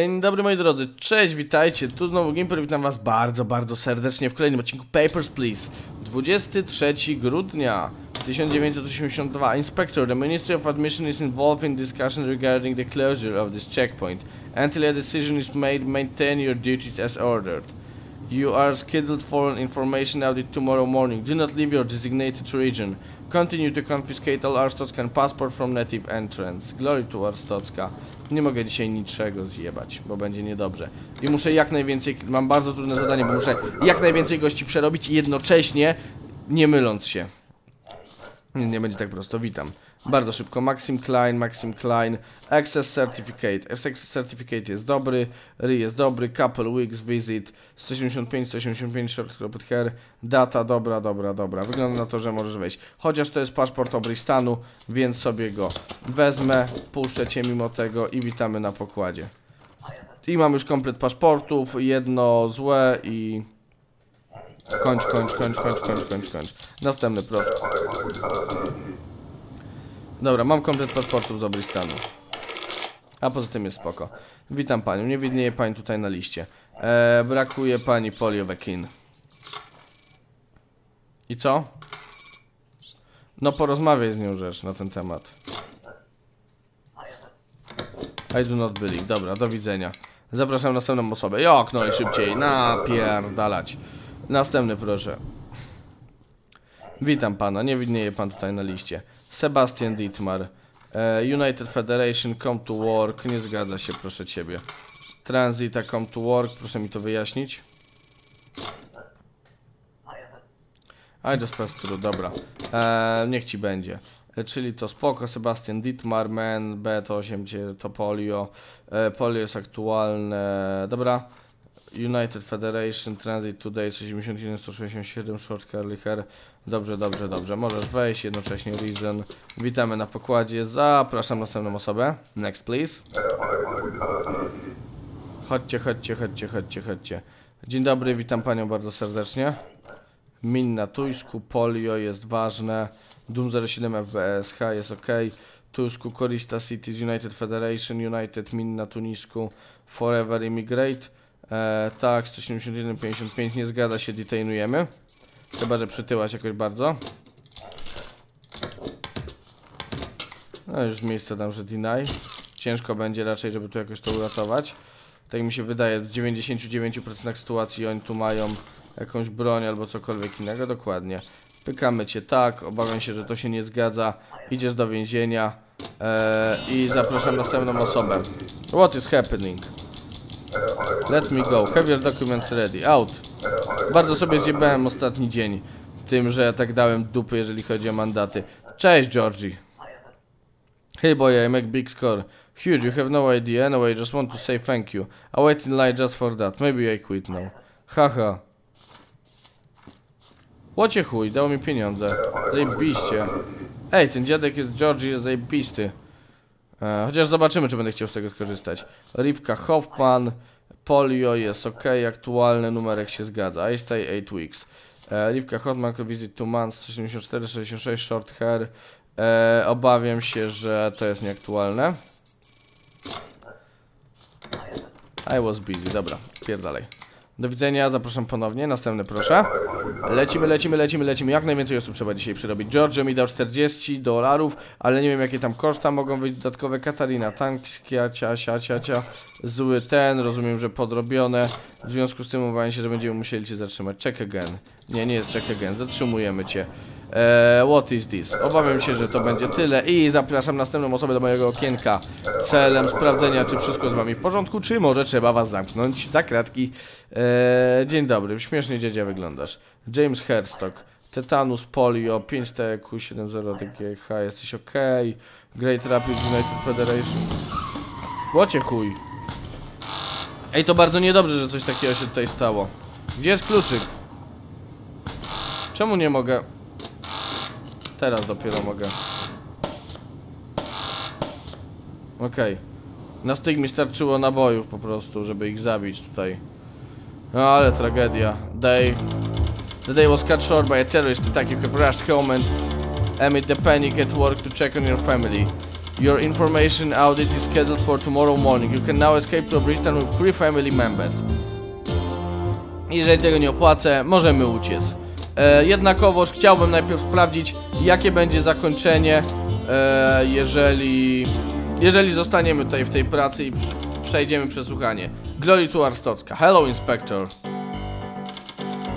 Dzień dobry moi drodzy, cześć, witajcie, tu znowu Gimper, witam was bardzo, bardzo serdecznie w kolejnym odcinku Papers, Please. 23 grudnia 1982 Inspector, the Ministry of Admission is involved in discussion regarding the closure of this checkpoint Until a decision is made, maintain your duties as ordered. You are scheduled for an information audit tomorrow morning. Do not leave your designated region. Continue to confiscate all Arstotzka and passport from native entrance. Glory to Arstotzka. Nie mogę dzisiaj niczego zjebać, bo będzie niedobrze. I muszę jak najwięcej, mam bardzo trudne zadanie, bo muszę jak najwięcej gości przerobić i jednocześnie nie myląc się. Nie, nie będzie tak prosto, witam. Bardzo szybko, Maxim Klein, Maxim Klein, Access Certificate. Access Certificate jest dobry, RY jest dobry, Couple Weeks Visit, 185, 185 Short Hair, data dobra, dobra, dobra. Wygląda na to, że możesz wejść. Chociaż to jest paszport Obristanu, więc sobie go wezmę, puszczę cię mimo tego i witamy na pokładzie. I mam już komplet paszportów, jedno złe i... Kończ, kończ, kończ, kończ, kończ, kończ, kończ. Następny, proszę. Dobra, mam komplet paszportów z Obristanu. A poza tym jest spoko. Witam panią, nie widnieje pani tutaj na liście. Eee, brakuje pani Poliowekin. I co? No porozmawiaj z nią rzecz na ten temat. I do not believe. Dobra, do widzenia. Zapraszam następną osobę. Jak no i szybciej. Napierdalać. Następny proszę. Witam pana, nie widnieje pan tutaj na liście. Sebastian Dietmar. E, United Federation, come to work. Nie zgadza się, proszę ciebie. Transita, come to work. Proszę mi to wyjaśnić. I just pass through, dobra. E, niech ci będzie. E, czyli to spoko, Sebastian Dietmar, Man, B8, gdzie to polio. E, polio jest aktualne. Dobra. United Federation, Transit Today 181, 167, Short Curly Hair. Dobrze, dobrze, dobrze. Możesz wejść, jednocześnie Reason. Witamy na pokładzie. Zapraszam następną osobę. Next, please. Chodźcie, chodźcie, chodźcie, chodźcie, chodźcie. Dzień dobry, witam panią bardzo serdecznie. Min na Tuńsku, Polio jest ważne. Doom 07 FBSH jest ok. Tuńsku, Korista Cities, United Federation, United Min na Tunisku, Forever Immigrate. E, tak, 171,55 nie zgadza się, detainujemy. Chyba, że przytyłaś jakoś bardzo. No już z miejsca dam, że deny. Ciężko będzie raczej, żeby tu jakoś to uratować. Tak mi się wydaje, w 99% sytuacji oni tu mają jakąś broń albo cokolwiek innego. Dokładnie. Pykamy cię tak, obawiam się, że to się nie zgadza. Idziesz do więzienia eee, i zapraszam następną osobę. What is happening? Let me go. Have your documents ready. Out. Bardzo sobie zjebałem ostatni dzień tym, że tak dałem dupy, jeżeli chodzi o mandaty. Cześć, Georgie. Hey boy, I make big score. Huge, you have no idea. Anyway, just want to say thank you. I wait in line just for that. Maybe I quit now. Haha. Łocie chuj, dał mi pieniądze. Zajebiście. Ej, ten dziadek jest Georgie, jest zajebisty. E, chociaż zobaczymy, czy będę chciał z tego skorzystać. Rivka Hoffman, Polio jest ok, aktualny numerek się zgadza. I stay 8 weeks. E, Rivka Hoffman, visit 2 months, 174, 66, short hair. E, obawiam się, że to jest nieaktualne. I was busy, dobra, spierdalej. Do widzenia, zapraszam ponownie, następny proszę. Lecimy, lecimy, lecimy, lecimy. Jak najwięcej osób trzeba dzisiaj przyrobić. Giorgio mi dał 40 dolarów, ale nie wiem jakie tam koszta mogą być dodatkowe. Katarina, tank, cia, cia, cia. Zły ten, rozumiem, że podrobione. W związku z tym uważam się, że będziemy musieli cię zatrzymać. Check again. Nie, nie jest check again, zatrzymujemy cię. Eee, what is this? Obawiam się, że to będzie tyle i zapraszam następną osobę do mojego okienka celem sprawdzenia, czy wszystko z wami w porządku, czy może trzeba was zamknąć za kratki. Eee, dzień dobry, śmiesznie dziedzia wyglądasz. James Herstock, Tetanus Polio, 5TQ70 DGH, jesteś ok. Great Rapid United Federation. Łocie chuj. Ej, to bardzo niedobrze, że coś takiego się tutaj stało. Gdzie jest kluczyk? Czemu nie mogę? Teraz dopiero mogę. Okej. Okay. Na styk mi starczyło nabojów po prostu, żeby ich zabić tutaj. No ale tragedia. Day... The day was cut short by a terrorist attack. You have rushed home and amid the panic at work to check on your family. Your information audit is scheduled for tomorrow morning. You can now escape to Britain with three family members. Jeżeli tego nie opłacę, możemy uciec. E, jednakowoż chciałbym najpierw sprawdzić, jakie będzie zakończenie, e, jeżeli, jeżeli zostaniemy tutaj w tej pracy i pr- przejdziemy przesłuchanie. Glory to Arstocka. Hello, Inspector.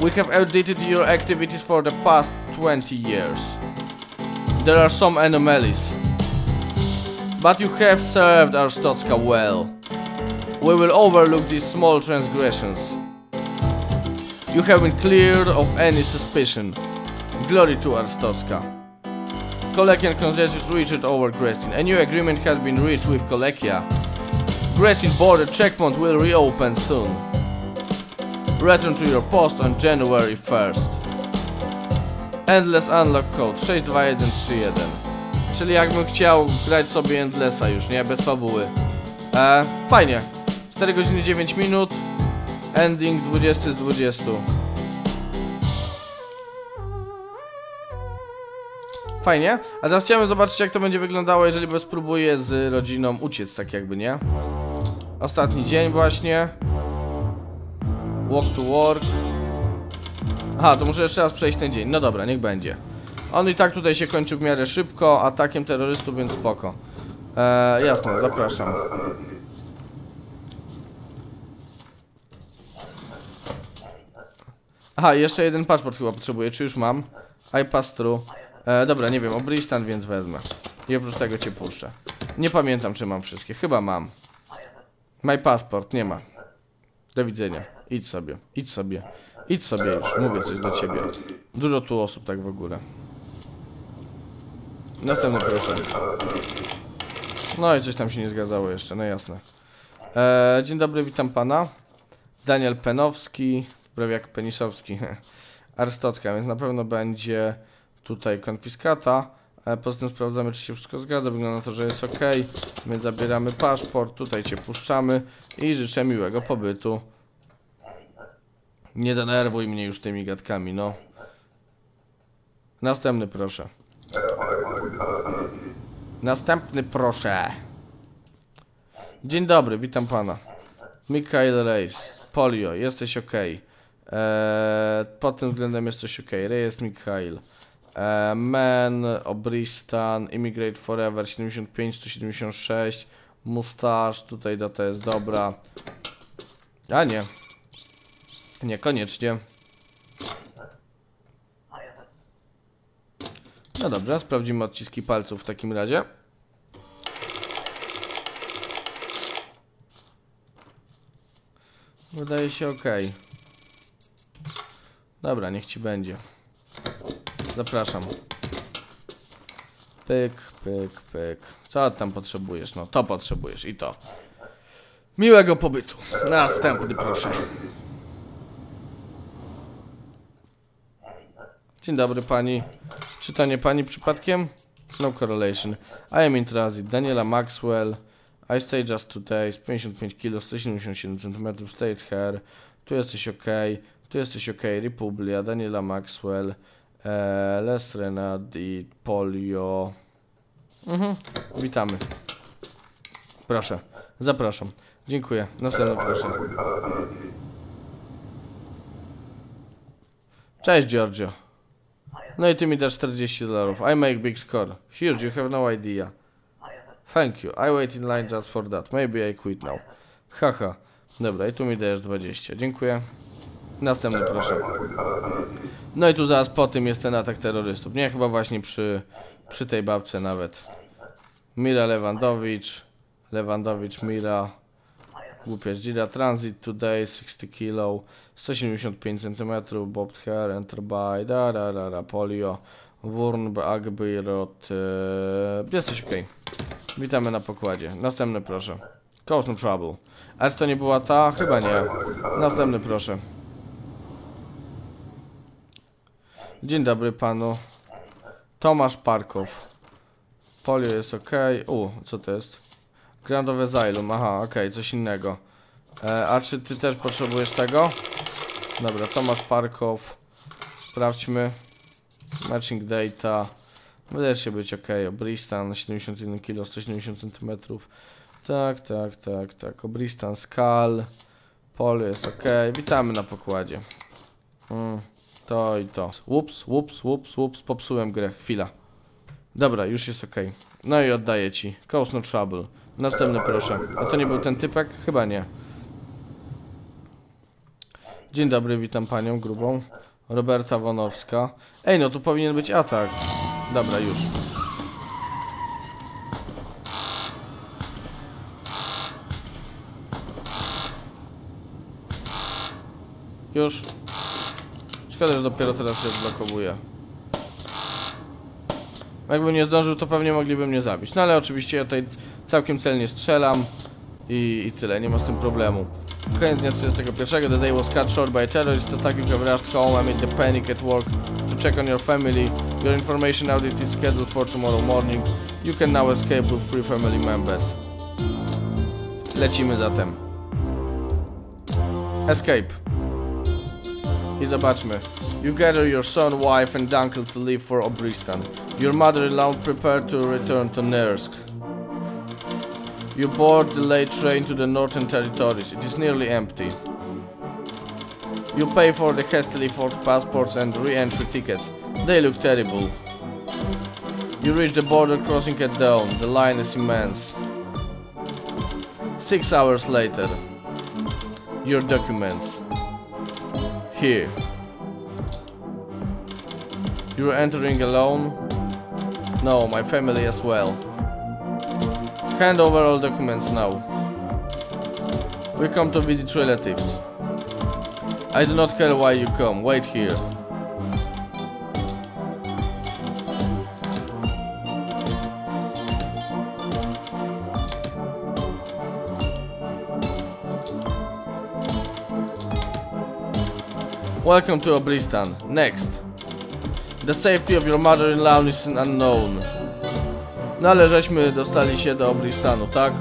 We have audited your activities for the past 20 years. There are some anomalies. But you have served Arstocka well. We will overlook these small transgressions. You have been cleared of any suspicion. Glory to Arstocka. Kolekian consensus reached over Grestin. A new agreement has been reached with Kolekia. Grestin border checkpoint will reopen soon. Return to your post on January 1st. Endless Unlock Code 62131. Czyli jakbym chciał grać sobie Endlessa już, nie? Bez fabuły. E, fajnie. 4 godziny 9 minut. Ending 20 z 20. Fajnie. A teraz chciałem zobaczyć jak to będzie wyglądało, jeżeli spróbuję z rodziną uciec, tak jakby, nie? Ostatni dzień właśnie. Walk to work. Aha, to muszę jeszcze raz przejść ten dzień. No dobra, niech będzie. On i tak tutaj się kończył w miarę szybko, atakiem terrorystów, więc spoko. Eee, jasno, zapraszam. Aha, jeszcze jeden paszport chyba potrzebuję, czy już mam? I pass through. E, dobra, nie wiem, Obristan więc wezmę. I oprócz tego cię puszczę. Nie pamiętam, czy mam wszystkie. Chyba mam. My passport, nie ma. Do widzenia. Idź sobie, idź sobie. Idź sobie już, mówię coś do ciebie. Dużo tu osób tak w ogóle. Następny proszę. No i coś tam się nie zgadzało jeszcze, no jasne. E, dzień dobry, witam pana. Daniel Penowski, prawie jak Penisowski. Arstocka, więc na pewno będzie tutaj konfiskata. E, poza tym sprawdzamy, czy się wszystko zgadza. Wygląda na to, że jest ok. Więc zabieramy paszport, tutaj cię puszczamy i życzę miłego pobytu. Nie denerwuj mnie już tymi gadkami, no. Następny proszę. Następny proszę. Dzień dobry, witam pana. Mikael Reis. Polio, jesteś ok. Eee, pod tym względem jesteś ok. Rejestr Mikael. Eee, Men, Obristan, Immigrate Forever 75, 176. Mustache, tutaj data jest dobra. A nie. Niekoniecznie. No dobrze, sprawdzimy odciski palców w takim razie. Wydaje się ok. Dobra, niech ci będzie. Zapraszam. Pyk, pyk, pyk. Co tam potrzebujesz? No, to potrzebujesz i to. Miłego pobytu. Następny, proszę. Dzień dobry pani. Czy to nie pani przypadkiem? No correlation. I am in transit. Daniela Maxwell. I stay just two days. 55 kg, 177 cm. State hair. Tu jesteś ok. Tu jesteś ok. Republia. Daniela Maxwell. E, Les Renadi. Polio. Mhm. Witamy. Proszę. Zapraszam. Dziękuję. Następny proszę. Cześć Giorgio. No i ty mi dasz 40 dolarów. I make big score. Huge, you have no idea. Thank you. I wait in line just for that. Maybe I quit now. Haha. Dobra, i tu mi dajesz 20. Dziękuję. Następny proszę. No i tu zaraz po tym jest ten atak terrorystów. Nie, chyba właśnie przy, przy tej babce nawet. Mira Lewandowicz. Lewandowicz, Mira. Głupia Dzida. Transit today, 60 kg. 175 cm. Bobbed hair, enter by. Da, da, da, da. Polio. Wurn, Agbirot. Yy, jesteś ok. Witamy na pokładzie. Następny proszę. Cause no trouble. Czy to nie była ta? Chyba nie. Następny proszę. Dzień dobry panu. Tomasz Parkow. Polio jest ok. U, co to jest? Grand of Asylum, aha, okej, coś innego. E, a czy ty też potrzebujesz tego? Dobra, Tomasz Parkow. Sprawdźmy. Matching data. Wydaje się być ok. Obristan 71 kg, 170 cm. Tak, tak, tak, tak. Obristan Skal. Pol jest ok. Witamy na pokładzie. Mm, to i to. Łups, łups, łups, łups. Popsułem grę. Chwila. Dobra, już jest ok. No i oddaję ci. Cause no trouble. Następny proszę. A to nie był ten typek? Chyba nie. Dzień dobry, witam panią grubą. Roberta Wonowska. Ej, no tu powinien być atak. Dobra, już. Już. Szkoda, że dopiero teraz się zblokowuje. Jakbym nie zdążył, to pewnie mogliby mnie zabić. No ale oczywiście ja tutaj całkiem celnie strzelam. I, I tyle, nie ma z tym problemu. Koniec dnia 31. The day was cut short by a terrorist attack. You have rushed home amid the panic at work to check on your family. Your information audit is scheduled for tomorrow morning. You can now escape with three family members. Lecimy zatem. Escape. I zobaczmy. You gather your son, wife and uncle to leave for Obristan. Your mother-in-law prepared to return to Nersk. You board the late train to the Northern Territories. It is nearly empty. You pay for the hastily forged passports and re-entry tickets. They look terrible. You reach the border crossing at dawn. The line is immense. Six hours later. Your documents. Here. You're entering alone? No, my family as well. Hand over all documents now. We come to visit relatives. I do not care why you come. Wait here. Welcome to Obristan. Next. The safety of your mother-in-law is unknown. No ale żeśmy dostali się do Obristanu, tak?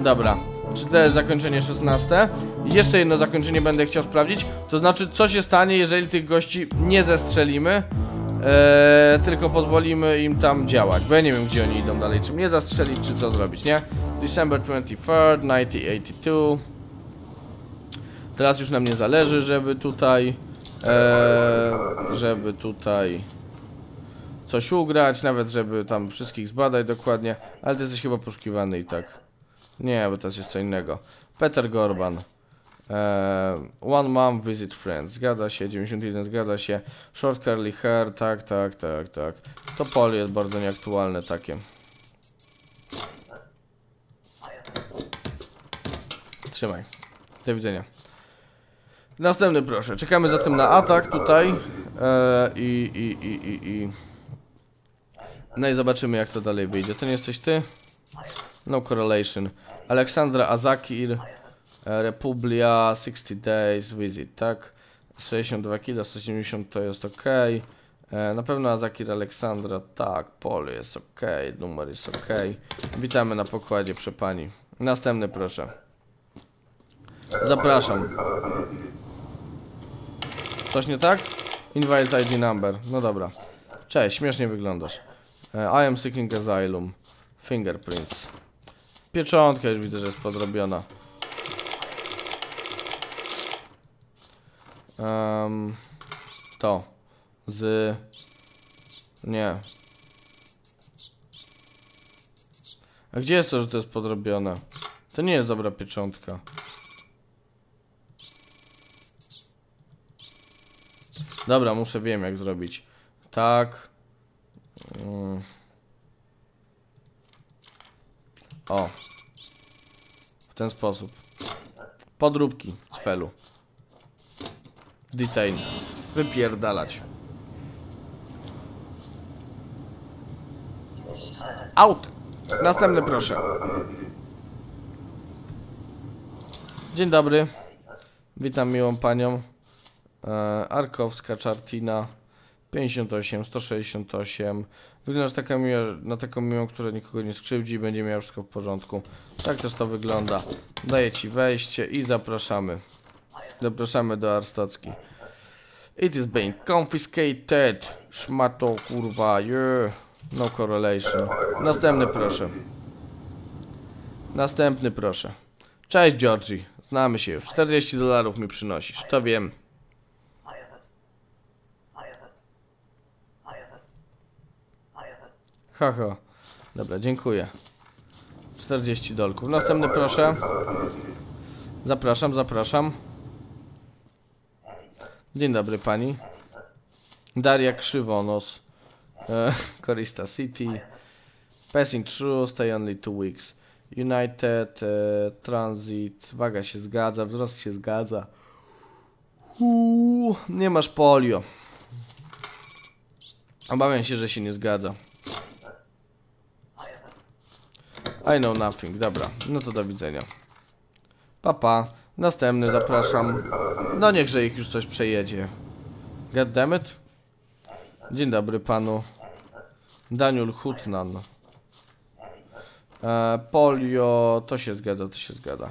Dobra. Czy to jest zakończenie 16? I jeszcze jedno zakończenie będę chciał sprawdzić. To znaczy, co się stanie, jeżeli tych gości nie zestrzelimy, eee, tylko pozwolimy im tam działać. Bo ja nie wiem, gdzie oni idą dalej. Czy mnie zastrzelić, czy co zrobić, nie? December 23rd, 1982. Teraz już nam nie zależy, żeby tutaj... Eee, żeby tutaj coś ugrać, nawet żeby tam wszystkich zbadać dokładnie, ale ty jesteś chyba poszukiwany i tak. Nie, bo teraz jest co innego. Peter Gorban. Eee, one Mom Visit Friends. Zgadza się, 91 zgadza się. Short Curly Hair, tak, tak, tak, tak. To pole jest bardzo nieaktualne takie. Trzymaj. Do widzenia. Następny proszę. Czekamy zatem na atak tutaj. Eee, i, i, i, i, i. No i zobaczymy jak to dalej wyjdzie. To nie jesteś ty? No correlation. Aleksandra Azakir. e, Republia 60 days visit, tak? 62 kg, 170 to jest ok. E, na pewno Azakir Aleksandra, tak. Pol jest ok, numer jest ok. Witamy na pokładzie, przepani. Następny proszę. Zapraszam. Coś nie tak? Invalid ID number. No dobra. Cześć, śmiesznie wyglądasz. E, I am seeking asylum. Fingerprints. Pieczątka już widzę, że jest podrobiona. Um, to. Z... Nie. A gdzie jest to, że to jest podrobione? To nie jest dobra pieczątka. Dobra, muszę wiem jak zrobić. Tak. Mm. O. W ten sposób. Podróbki z felu. Detain. Wypierdalać. Out! Następny proszę. Dzień dobry. Witam miłą panią. E, Arkowska, Czartina. 58, 168. Wyglądasz taka miła, na taką miłą, która nikogo nie skrzywdzi i będzie miała wszystko w porządku. Tak też to wygląda. Daję ci wejście i zapraszamy. Zapraszamy do Arstocki. It is being confiscated. Szmato, kurwa, yeah. No correlation. Następny proszę. Następny proszę. Cześć Georgie. Znamy się już. 40 dolarów mi przynosisz. To wiem. Haha. Dobra, dziękuję. 40 dolków. Następny proszę. Zapraszam, zapraszam. Dzień dobry pani. Daria Krzywonos. E, City. Passing through, stay only two weeks. United, e, Transit, waga się zgadza, wzrost się zgadza. Uuu, nie masz polio. Obawiam się, że się nie zgadza. I know nothing, dobra, no to do widzenia. Papa, następny zapraszam. No niechże ich już coś przejedzie. God damn it. Dzień dobry panu. Daniel Hutnan. E, polio, to się zgadza, to się zgadza.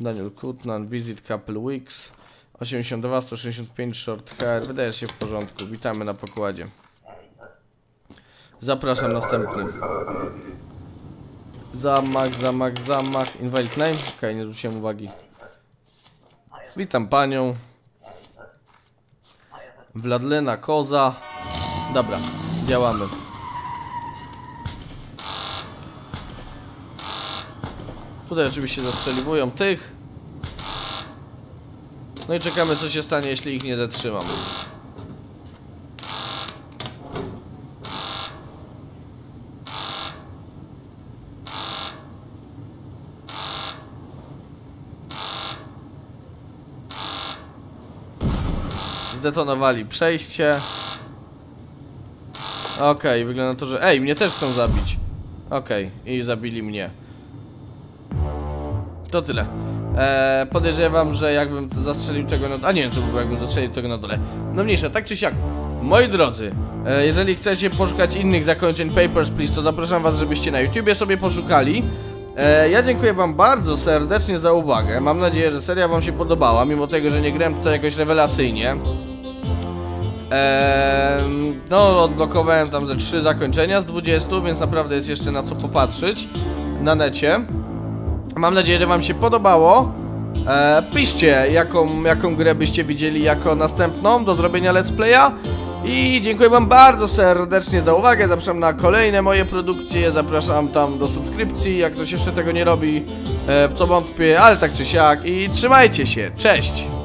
Daniel Hutnan, Visit Couple Weeks. 82, 165 short hair. Wydaje się w porządku. Witamy na pokładzie. Zapraszam następny. Zamach, zamach, zamach. Invalid name? Okej, nie zwróciłem uwagi. Witam panią. Wladlena Koza. Dobra, działamy. Tutaj oczywiście zastrzeliwują tych. No i czekamy co się stanie, jeśli ich nie zatrzymam. Zdetonowali przejście. Okej, wygląda na to, że... Ej, mnie też chcą zabić. Okej, i zabili mnie. To tyle. Eee, podejrzewam, że jakbym zastrzelił tego na... A nie wiem, co by jakbym zastrzelił tego na dole. No mniejsza, tak czy siak. Moi drodzy, e, jeżeli chcecie poszukać innych zakończeń Papers, Please, to zapraszam was, żebyście na YouTubie sobie poszukali. E, ja dziękuję wam bardzo serdecznie za uwagę. Mam nadzieję, że seria wam się podobała, mimo tego, że nie grałem tutaj jakoś rewelacyjnie. Eee, no, odblokowałem tam ze 3 zakończenia z 20, więc naprawdę jest jeszcze na co popatrzeć na necie. Mam nadzieję, że wam się podobało. Eee, piszcie, jaką, jaką grę byście widzieli jako następną do zrobienia let's playa. I dziękuję wam bardzo serdecznie za uwagę, zapraszam na kolejne moje produkcje, zapraszam tam do subskrypcji, jak ktoś jeszcze tego nie robi, e, co wątpię, ale tak czy siak i trzymajcie się, cześć!